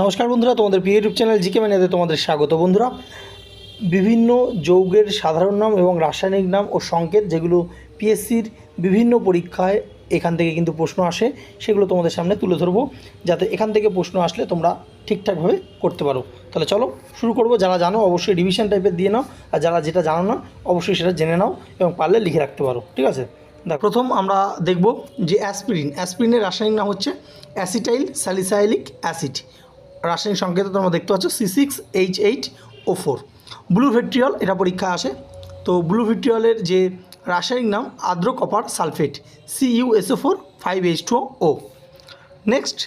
নমস্কার বন্ধুরা, তোমাদের প্রিয় ইউটিউব চ্যানেল জিকে ম্যানেতে তোমাদের স্বাগত বন্ধুরা। বিভিন্ন যৌগের সাধারণ নাম এবং রাসায়নিক নাম ও সংকেত যেগুলো পিএসসির বিভিন্ন পরীক্ষায় এখান থেকে কিন্তু প্রশ্ন আসে, সেগুলো তোমাদের সামনে তুলে ধরবো, যাতে এখান থেকে প্রশ্ন আসলে তোমরা ঠিকঠাকভাবে করতে পারো। তাহলে চলো শুরু করব। যারা জানো, অবশ্যই ডিভিশন টাইপের দিয়ে নাও, আর যারা যেটা জানো না, অবশ্যই সেটা জেনে নাও এবং পারলে লিখে রাখতে পারো, ঠিক আছে? দেখ, প্রথম আমরা দেখব যে অ্যাসপিরিন অ্যাসপিরিনের রাসায়নিক নাম হচ্ছে অ্যাসিটাইল স্যালিসাইলিক অ্যাসিড রাসায়নিক সংকেত তোমরা দেখতে পাচ্ছ C six H eight O four blue vitriol এটা পরীক্ষা আসে। তো ব্লু ভিট্রিয়লের যে রাসায়নিক নাম আদ্র copper sulphate C U SO four five H two O next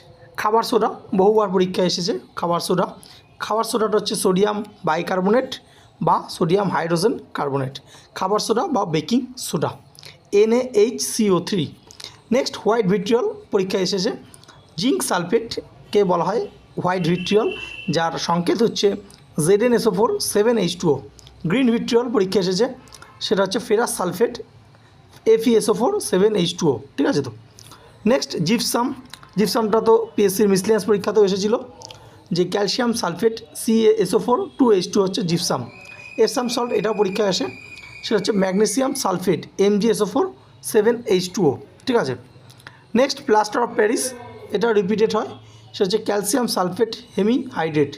খাবার সোডা, বহুবার পরীক্ষা এসেছে খাবার সোডা। খাবার সোডাটা হচ্ছে সোডিয়াম বাইকার্বনেট বা সোডিয়াম হাইড্রোজেন কার্বনেট। খাবার সোডা বা baking soda NH CO three next white vitriol পরীক্ষা এসেছে। জিঙ্ক সালফেটকে বলা হয় হোয়াইট ভিট্রিয়ল, যার সংকেত হচ্ছে Z N SO four seven H two green vitriol পরীক্ষা এসেছে, সেটা হচ্ছে ferrous sulphate FeSO four seven H two O, ঠিক আছে তো? নেক্সট জিপসাম জিপসামটা তো পিএসসির মিসলিয়াস পরীক্ষাতেও এসেছিল, যে calcium sulphate C SO four two H two হচ্ছে জিপসাম এপসাম সল্ট এটাও পরীক্ষায় আসে, সেটা হচ্ছে magnesium sulphate M G SO four seven H two O ঠিক আছে? নেক্সট প্লাস্টার অফ প্যারিস এটা রিপিটেড হয়। সেটা হচ্ছে calcium sulphate hemi hydrate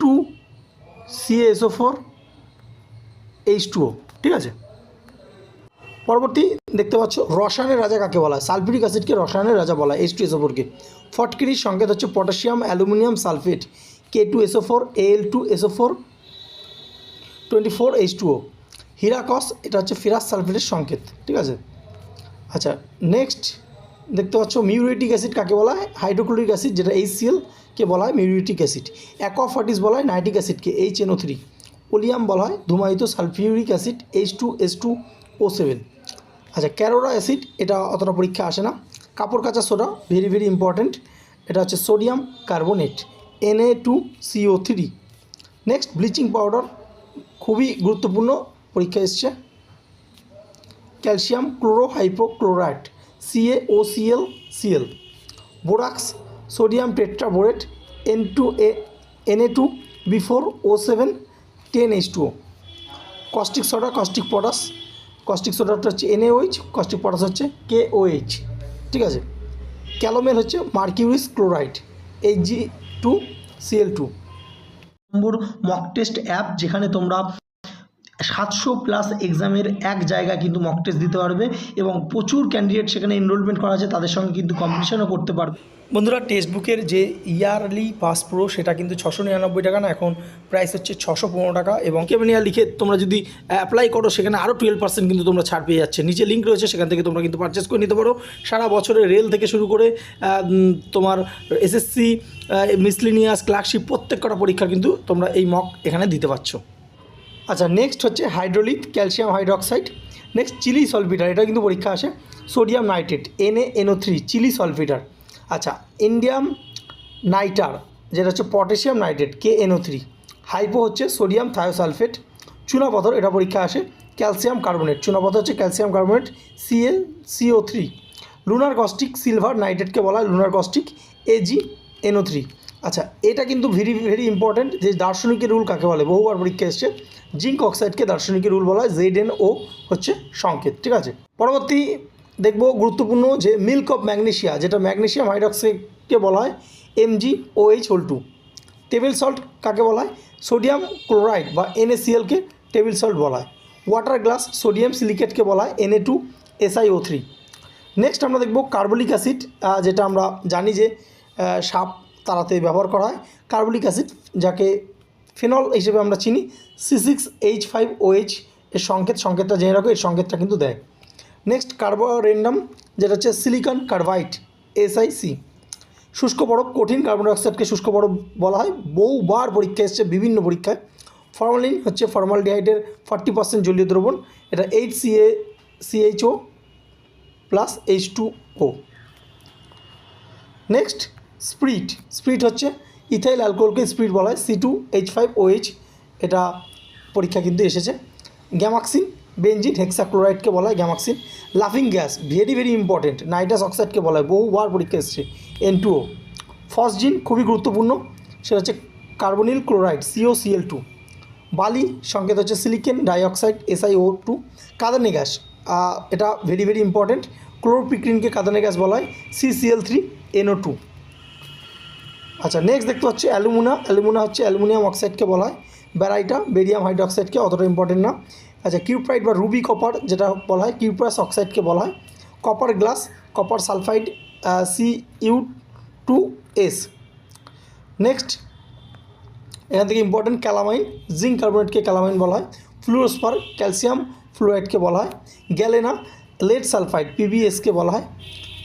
two CSO four H two O ঠিক আছে? পরবর্তী দেখতে পাচ্ছ, রসায়নের রাজা কাকে বলা হয়? সালফিউরিক অ্যাসিডকে রসায়নের রাজা বলা হয় এইচ টু এসও ফোরকে ফটকিরির সংকেত হচ্ছে potassium, aluminium sulphate K two SO four L two SO four twenty four H two O হিরাকস, এটা হচ্ছে ফেরাস সালফেটের সংকেত, ঠিক আছে? আচ্ছা নেক্সট দেখতে পাচ্ছ মিউরিটিক অ্যাসিড কাকে বলা হয়? হাইড্রোক্লোরিক অ্যাসিড, যেটা এইচ কে বলা হয় মিউরিটিক অ্যাসিড। অ্যাকোফার্টিস বলা হয়, নাইট্রিক অ্যাসিডকে এইচ এনও থ্রি। ওলিয়াম বলা হয়, ধুমায়িত sulphuric acid, H two, S two, O seven. আচ্ছা ক্যারোরা অ্যাসিড, এটা অতটা পরীক্ষা আসে না। কাপড় কাচা সোডা, ভেরি ভেরি ইম্পর্ট্যান্ট। এটা হচ্ছে sodium carbonate NA two CO three. Next, bleaching powder, খুবই গুরুত্বপূর্ণ, পরীক্ষা এসছে। Calcium chlorohypochlorite CA O CL CL borax sodium tetraborate N two A NA two B four O seven ten H two O caustic soda caustic potash caustic সোডাটা হচ্ছে NAOH caustic পটাস হচ্ছে কে OH ঠিক আছে? Calomel হচ্ছে mercurous chloride H G two CL two number mock test app যেখানে তোমরা সাতশো plus এক্সামের এক জায়গায় কিন্তু মক টেস্ট দিতে পারবে এবং প্রচুর ক্যান্ডিডেট সেখানে এনরোলমেন্ট করা আছে, তাদের সঙ্গে কিন্তু কম্পিটিশনও করতে পারবে। বন্ধুরা টেক্সট বুকের যে ইয়ারলি পাস প্রো সেটা কিন্তু ছশো নিরানব্বই টাকা না, এখন প্রাইস হচ্ছে ছশো পনেরো টাকা এবং কেমিনিয়া লিখে তোমরা যদি অ্যাপ্লাই করো, সেখানে আরও টুয়েলভ পার্সেন্ট কিন্তু তোমরা ছাড় পেয়ে যাচ্ছে। নিচে লিঙ্ক রয়েছে, সেখান থেকে তোমরা কিন্তু পারচেস করে নিতে পারো। সারা বছরে রেল থেকে শুরু করে তোমার এসএসসি মিসলিনিয়াস ক্লার্কশিপ প্রত্যেক কটা পরীক্ষা কিন্তু তোমরা এই মক এখানে দিতে পারছ। আচ্ছা নেক্সট হচ্ছে hydraulic calcium hydroxide next Chile saltpetre এটা কিন্তু পরীক্ষা আসে। Sodium nitrate NA NO three Chile saltpetre আচ্ছা ইন্ডিয়াম নাইটার যেটা হচ্ছে potassium nitrate K NO three hypo হচ্ছে সোডিয়াম থায়োসালফেট চুনাপাথর এটা পরীক্ষা আসে ক্যালসিয়াম কার্বনেট চুনাপাথর হচ্ছে calcium carbonate CL CO three lunar caustic silver নাইট্রেটকে বলা হয় lunar caustic AG NO three আচ্ছা এটা কিন্তু ভেরি ভেরি ইম্পর্ট্যান্ট যে দার্শনিকের রুল কাকে বলে? বহুবার পরীক্ষা এসছে। জিঙ্ক অক্সাইডকে দার্শনিকের রুল বলা হয় জেড এন ও হচ্ছে সংকেত, ঠিক আছে? পরবর্তী দেখব গুরুত্বপূর্ণ যে মিল্ক অফ ম্যাগনেশিয়া যেটা ম্যাগনেশিয়াম হাইড্রক্সাইডকে বলা হয় MG O H whole two table salt কাকে বলা হয়? সোডিয়াম ক্লোরাইড বা এনএসিএলকে টেবিল সল্ট বলা হয়। ওয়াটার গ্লাস সোডিয়াম সিলিকেটকে বলা হয় NA two SIO three next আমরা দেখব কার্বলিক অ্যাসিড যেটা আমরা জানি যে সাপ তাড়াতে ব্যবহার করা হয়। কার্বলিক অ্যাসিড, যাকে ফেনল হিসেবে আমরা চিনি C six H five OH এর সংকেত, সংকেতটা জেনে রাখো, এর সংকেতটা কিন্তু দেয় নেক্সট কার্বোরেন্ডাম যেটা হচ্ছে সিলিকন কার্বাইট এসআইসি শুষ্ক বরফ, কঠিন কার্বন ডাইঅক্সাইডকে শুষ্ক বরফ বলা হয়। বহুবার পরীক্ষা এসছে, বিভিন্ন পরীক্ষায়। ফর্মালিন হচ্ছে ফর্মালডিহাইডের ফর্টি পার্সেন্ট জলীয় দ্রবণ। এটা H C CA CHO plus H two O next spirit spirit হচ্ছে ইথাইল অ্যালকোহলকে স্প্রিট বলা হয় C two H five OH এটা পরীক্ষা কিন্তু এসেছে। গ্যামাক্সিন বেঞ্জিন হেক্সাক্লোরাইডকে বলা হয় গ্যামাক্সিন। লাফিং gas, very very important. Nitrous অক্সাইডকে বলা হয় বহুবার পরীক্ষা এসেছে এন টু ও ফসজিন খুবই গুরুত্বপূর্ণ, সেটা হচ্ছে carbonyl chloride CO CL two বালি, সংকেত হচ্ছে সিলিকেন ডাইঅক্সাইড এসআইও টু কাদানি গ্যাস এটা ভেরি ভেরি ইম্পর্টেন্ট। ক্লোরোপিক্রিনকে কাদানি গ্যাস বলা হয় সিসিএল থ্রি এনও টু আচ্ছা নেক্সট দেখতে পাচ্ছি অ্যালুমিনা। অ্যালুমিনা হচ্ছে অ্যালুমিনিয়াম অক্সাইডকে বলা হয়। ব্যারাইটা বেরিয়াম হাইড্রোক্সাইডকে অতটা ইম্পর্টেন্ট না। আচ্ছা কিউপ্রাইড বা রুবি কপার যেটা বলা হয়, কিউপ্রাস অক্সাইডকে বলা হয়। Copper glass, copper sulphide C U two S next এখান থেকে ইম্পর্টেন্ট ক্যালামাইন, জিঙ্ক কার্বোনেটকে ক্যালামাইন বলা হয়। ফ্লুরোস্পার ক্যালসিয়াম, ফ্লুরাইডকে বলা হয়। গ্যালেনা, লেড সালফাইড পিবিএসকে বলা হয়।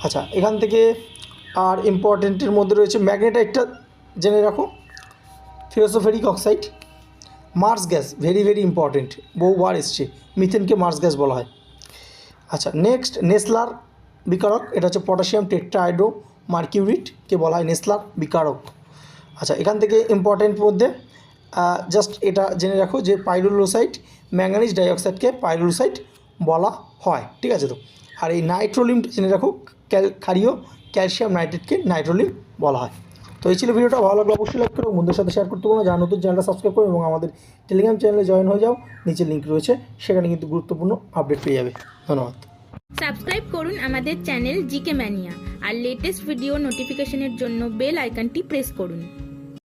আচ্ছা এখান থেকে আর ইম্পর্টেন্টের মধ্যে রয়েছে ম্যাগনেটাইটটা জেনে রাখো। Ferrosoferric oxide marsh gas very very important বহুবার এসছে মিথেনকে মার্স গ্যাস বলা হয়। আচ্ছা নেক্সট নেসলার বিকারক, এটা হচ্ছে পটাশিয়াম টেট্রাহাইড্রো মার্কিউরিটকে বলা হয় নেসলার বিকারক। আচ্ছা এখান থেকে ইম্পর্টেন্ট মধ্যে জাস্ট এটা জেনে রাখো যে পাইরোলোসাইট ম্যাঙ্গানিজ ডাইঅক্সাইডকে পাইরোলোসাইট বলা হয়, ঠিক আছে তো? আর এই নাইট্রোলিমটা জেনে রাখো ক্যাল, ক্ষারীয় ক্যালসিয়াম নাইট্রেটকে নাইট্রোলিম বলা হয়। তো এই ছিল ভিডিওটা, ভালো লাগলে অবশ্যই লাইক করো, বন্ধুদের সাথে শেয়ার করতে পারো যারা নতুন, চ্যানেলটা সাবস্ক্রাইব করো এবং আমাদের টেলিগ্রাম চ্যানেলে জয়েন হয়ে যাও, নিচে লিঙ্ক রয়েছে, সেখানে কিন্তু গুরুত্বপূর্ণ আপডেট পেয়ে যাবে। ধন্যবাদ। সাবস্ক্রাইব করুন আমাদের চ্যানেল জিকে ম্যানিয়া আর লেটেস্ট ভিডিও নোটিফিকেশনের জন্য বেল আইকনটি প্রেস করুন।